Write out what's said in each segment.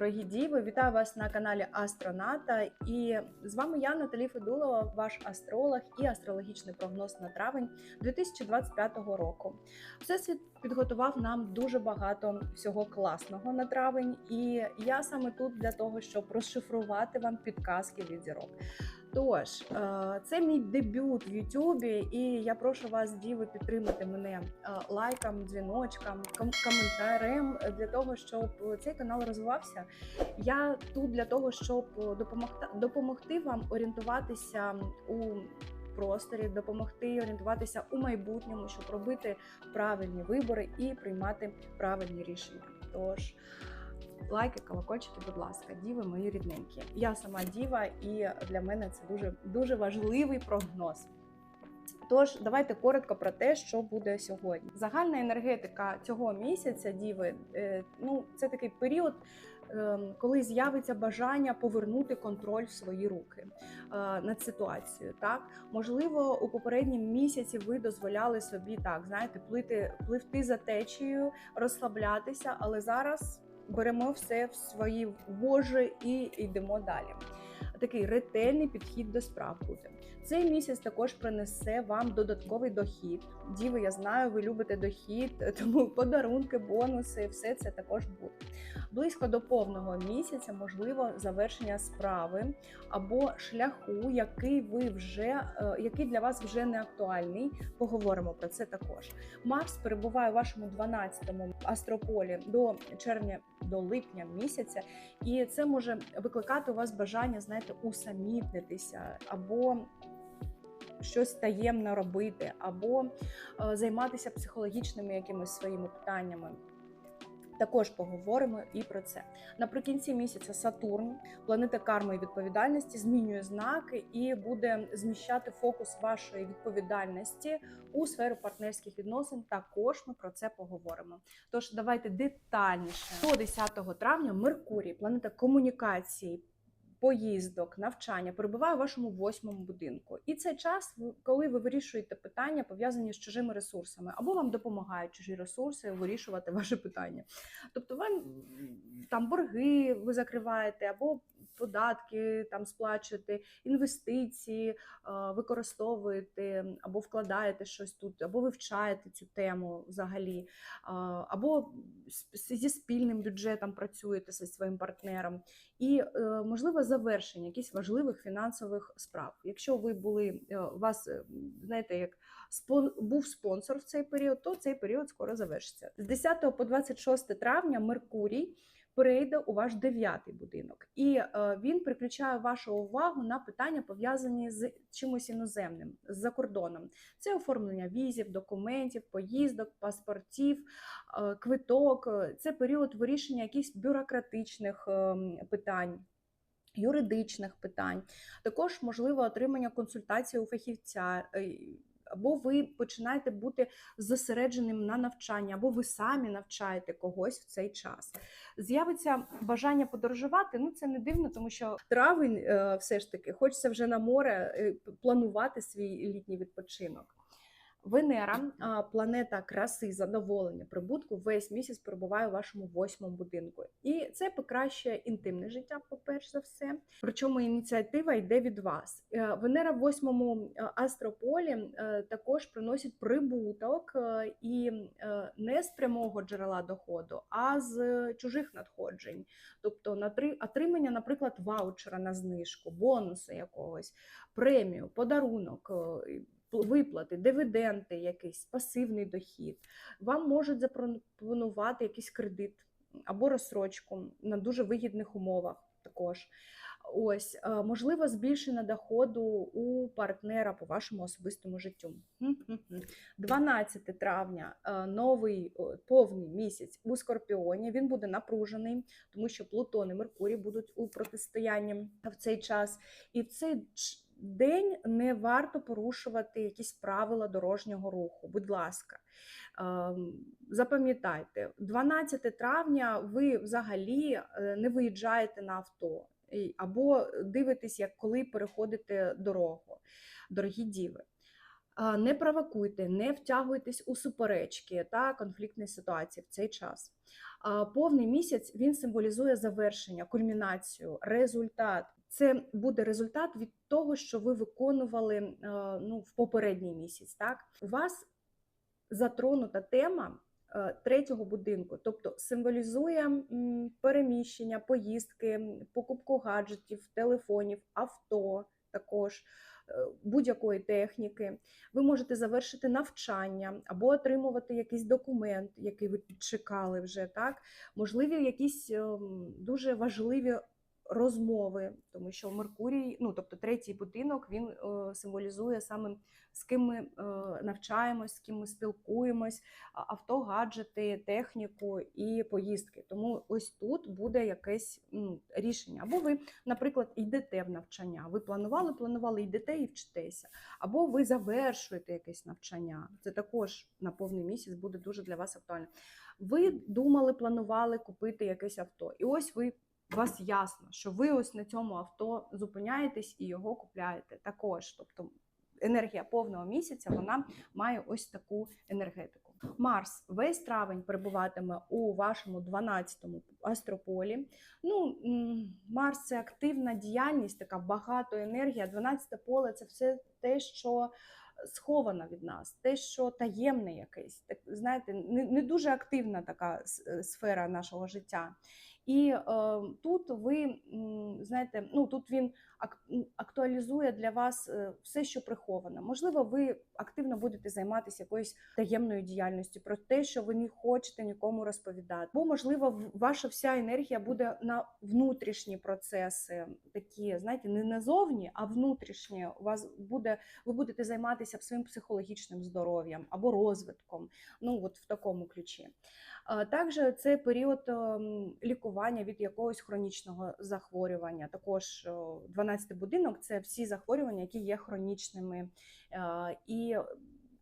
дорогі діви! Вітаю вас на каналі Астроната. І з вами я, Наталі Федулова, ваш астролог і астрологічний прогноз на травень 2025 року. Всесвіт підготував нам дуже багато всього класного на травень, і я саме тут для того, щоб розшифрувати вам підказки від зірок. Тож, е, це мій дебют в Ютубі, і я прошу вас, діви, підтримати мене е, лайком, дзвіночком, ком- коментарем для того, щоб цей канал розвивався. Я тут для того, щоб допомогти, допомогти вам орієнтуватися у просторі, допомогти орієнтуватися у майбутньому, щоб робити правильні вибори і приймати правильні рішення. Тож. Лайки, колокольчики, будь ласка, діви мої рідненькі. Я сама діва, і для мене це дуже дуже важливий прогноз. Тож, давайте коротко про те, що буде сьогодні. Загальна енергетика цього місяця, діви, е, ну це такий період, е, коли з'явиться бажання повернути контроль в свої руки е, над ситуацією. Так, можливо, у попереднім місяці ви дозволяли собі так, знаєте, плити, пливти за течією, розслаблятися, але зараз беремо все в свої вожі і йдемо далі. Такий ретельний підхід до справ буде. Цей місяць також принесе вам додатковий дохід. Діви, я знаю, ви любите дохід, тому подарунки, бонуси, все це також буде. Близько до повного місяця можливо завершення справи або шляху, який ви вже е, який для вас вже не актуальний. Поговоримо про це також. Марс перебуває у вашому 12-му астрополі до червня до липня місяця, і це може викликати у вас бажання, знаєте, усамітнитися або щось таємно робити, або е, займатися психологічними якимись своїми питаннями. Також поговоримо і про це. Наприкінці місяця Сатурн, планета карми і відповідальності, змінює знаки і буде зміщати фокус вашої відповідальності у сферу партнерських відносин. Також ми про це поговоримо. Тож давайте детальніше до 10 травня Меркурій, планета комунікації. Поїздок, навчання перебуває у вашому восьмому будинку, і це час, коли ви вирішуєте питання, пов'язані з чужими ресурсами, або вам допомагають чужі ресурси вирішувати ваше питання. Тобто, вам там борги ви закриваєте, або податки там сплачуєте, інвестиції використовуєте, або вкладаєте щось тут, або вивчаєте цю тему взагалі, або зі спільним бюджетом працюєте зі своїм партнером, і е, можливо завершення якихось важливих фінансових справ. Якщо ви були е, у вас, е, знаєте, як спон був спонсор в цей період, то цей період скоро завершиться. З 10 по 26 травня Меркурій перейде у ваш дев'ятий будинок, і е, він приключає вашу увагу на питання, пов'язані з чимось іноземним, з-за кордоном. Це оформлення візів, документів, поїздок, паспортів, е, квиток. Це період вирішення якихось бюрократичних е, питань. Юридичних питань, також можливо отримання консультації у фахівця, е, або ви починаєте бути зосередженим на навчанні, або ви самі навчаєте когось в цей час. З'явиться бажання подорожувати. Ну це не дивно, тому що травень е, все ж таки хочеться вже на море е, планувати свій літній відпочинок. Венера, планета краси, задоволення, прибутку, весь місяць перебуває у вашому восьмому будинку. І це покращує інтимне життя, по-перше за все. Причому ініціатива йде від вас. Е, Венера в восьмому астрополі е, також приносить прибуток е, і не з прямого джерела доходу, а з чужих надходжень. Тобто на отримання, наприклад, ваучера на знижку, бонуси якогось, премію, подарунок виплати, дивіденди, якийсь пасивний дохід. Вам можуть запропонувати якийсь кредит або розсрочку на дуже вигідних умовах. Також ось можливо збільшення доходу у партнера по вашому особистому життю. 12 травня новий повний місяць у Скорпіоні. Він буде напружений, тому що Плутон і Меркурій будуть у протистоянні в цей час. І в цей день не варто порушувати якісь правила дорожнього руху. Будь ласка, ем, запам'ятайте, 12 травня ви взагалі е, не виїжджаєте на авто. Або дивитесь, як коли переходите дорогу, дорогі діви. Не провокуйте, не втягуйтесь у суперечки та конфліктні ситуації в цей час. Повний місяць він символізує завершення, кульмінацію, результат. Це буде результат від того, що ви виконували е, ну, в попередній місяць. Так, у вас затронута тема е, третього будинку, тобто символізує переміщення, поїздки, покупку гаджетів, телефонів, авто також. е, Будь-якої техніки, ви можете завершити навчання або отримувати якийсь документ, який ви чекали вже так. Можливі якісь ем, дуже важливі розмови, тому що Меркурій, ну тобто третій будинок, він е, символізує саме з ким ми е, навчаємось, з ким ми спілкуємось, авто, гаджети, техніку і поїздки. Тому ось тут буде якесь ну, рішення. Або ви, наприклад, йдете в навчання. Ви планували, планували, йдете і вчитеся, або ви завершуєте якесь навчання. Це також на повний місяць буде дуже для вас актуально. Ви думали, планували купити якесь авто, і ось ви у вас ясно, що ви ось на цьому авто зупиняєтесь і його купляєте також. Тобто енергія повного місяця вона має ось таку енергетику. Марс весь травень перебуватиме у вашому 12-му астрополі. Ну, Марс це активна діяльність, така багато енергія. 12 поле це все те, що сховано від нас, те, що таємне якесь. Так, знаєте, не, не дуже активна така е, сфера нашого життя. І е, тут ви знаєте, ну тут він актуалізує для вас е, все, що приховано. Можливо, ви активно будете займатися якоюсь таємною діяльністю про те, що ви не хочете нікому розповідати. Бо, можливо, ваша вся енергія буде на внутрішні процеси, такі, знаєте, не назовні, а внутрішні. У вас буде, ви будете займатися своїм психологічним здоров'ям або розвитком. Ну, от в такому ключі. Також це період ем, лікування від якогось хронічного захворювання. Також 12 будинок це всі захворювання, які є хронічними. Е, І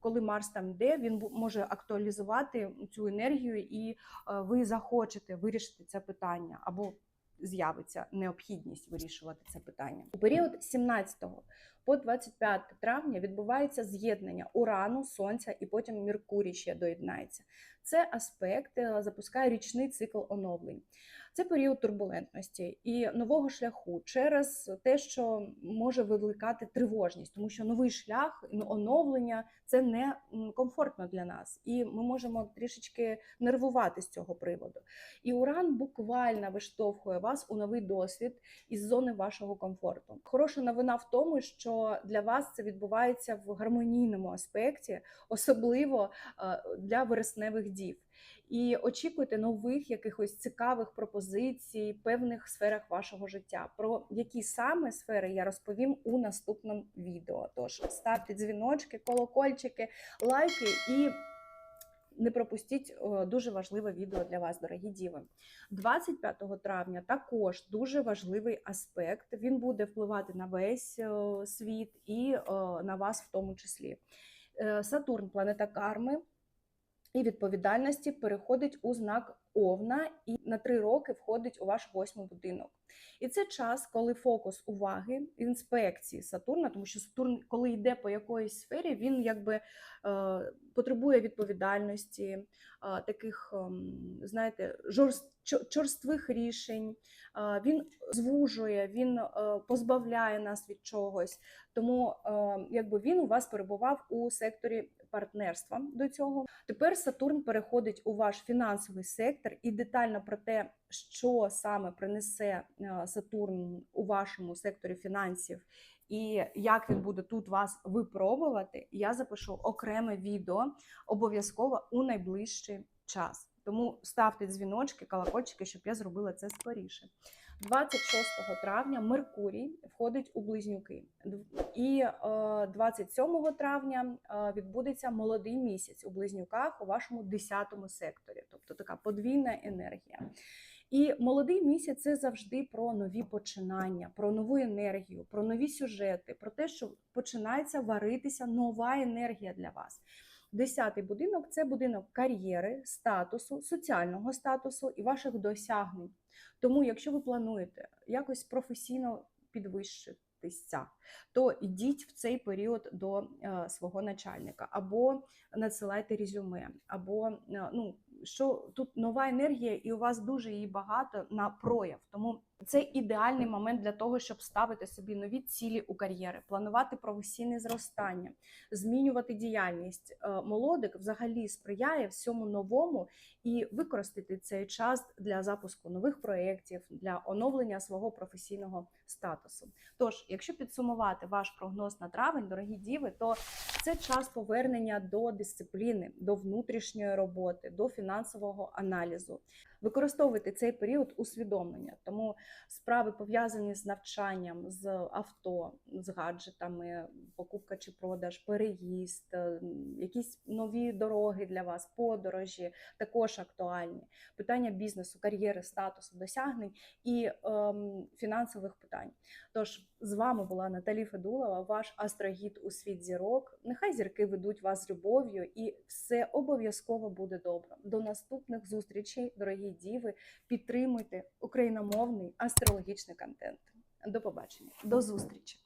коли Марс там йде, він може актуалізувати цю енергію, і е, ви захочете вирішити це питання або з'явиться необхідність вирішувати це питання. У період 17 по 25 травня відбувається з'єднання Урану, Сонця і потім Меркурій ще доєднається. Це аспект е, запускає річний цикл оновлень. Це період турбулентності і нового шляху через те, що може викликати тривожність, тому що новий шлях, ну, оновлення це не комфортно для нас, і ми можемо трішечки нервувати з цього приводу. І Уран буквально виштовхує вас у новий досвід із зони вашого комфорту. Хороша новина в тому, що для вас це відбувається в гармонійному аспекті, особливо е, для вересневих дів. І очікуйте нових якихось цікавих пропозицій певних сферах вашого життя. Про які саме сфери я розповім у наступному відео. Тож ставте дзвіночки, колокольчики, лайки і не пропустіть дуже важливе відео для вас, дорогі діви. 25 травня також дуже важливий аспект. Він буде впливати на весь світ і на вас в тому числі. Е, Сатурн, планета карми і відповідальності, переходить у знак Овна і на три роки входить у ваш восьмий будинок. І це час, коли фокус уваги, інспекції Сатурна, тому що Сатурн, коли йде по якоїсь сфері, він якби е, потребує відповідальності, е, таких, ем, знаєте, жорст, чорствих рішень. Е, він звужує, він е, позбавляє нас від чогось. Тому е, якби він у вас перебував у секторі партнерства до цього. Тепер Сатурн переходить у ваш фінансовий сектор і детально про те, що саме принесе е, Сатурн у вашому секторі фінансів. І як він буде тут вас випробувати, я запишу окреме відео обов'язково у найближчий час. Тому ставте дзвіночки, колокольчики, щоб я зробила це скоріше. 26 травня Меркурій входить у близнюки, і е, 27 травня е, відбудеться молодий місяць у близнюках у вашому 10 секторі, тобто така подвійна енергія. І молодий місяць це завжди про нові починання, про нову енергію, про нові сюжети, про те, що починається варитися нова енергія для вас. Десятий будинок це будинок кар'єри, статусу, соціального статусу і ваших досягнень. Тому, якщо ви плануєте якось професійно підвищитись, справитися, то йдіть в цей період до е, свого начальника, або надсилайте резюме, або е, ну що тут нова енергія, і у вас дуже її багато на прояв. Тому це ідеальний момент для того, щоб ставити собі нові цілі у кар'єри, планувати професійне зростання, змінювати діяльність. Е, Молодик взагалі сприяє всьому новому і використати цей час для запуску нових проєктів, для оновлення свого професійного статусу. Тож, якщо підсумувати ваш прогноз на травень, дорогі діви, то це час повернення до дисципліни, до внутрішньої роботи, до фінансового аналізу. Використовуйте цей період усвідомлення, тому справи пов'язані з навчанням, з авто, з гаджетами, покупка чи продаж, переїзд, е, якісь нові дороги для вас, подорожі також актуальні. Питання бізнесу, кар'єри, статусу, досягнень і ем, фінансових питань. Тож з вами була Наталі Федулова, ваш астрогід у світ зірок. Нехай зірки ведуть вас з любов'ю, і все обов'язково буде добре. До наступних зустрічей, дорогі діви. Підтримуйте україномовний астрологічний контент. До побачення, до зустрічі!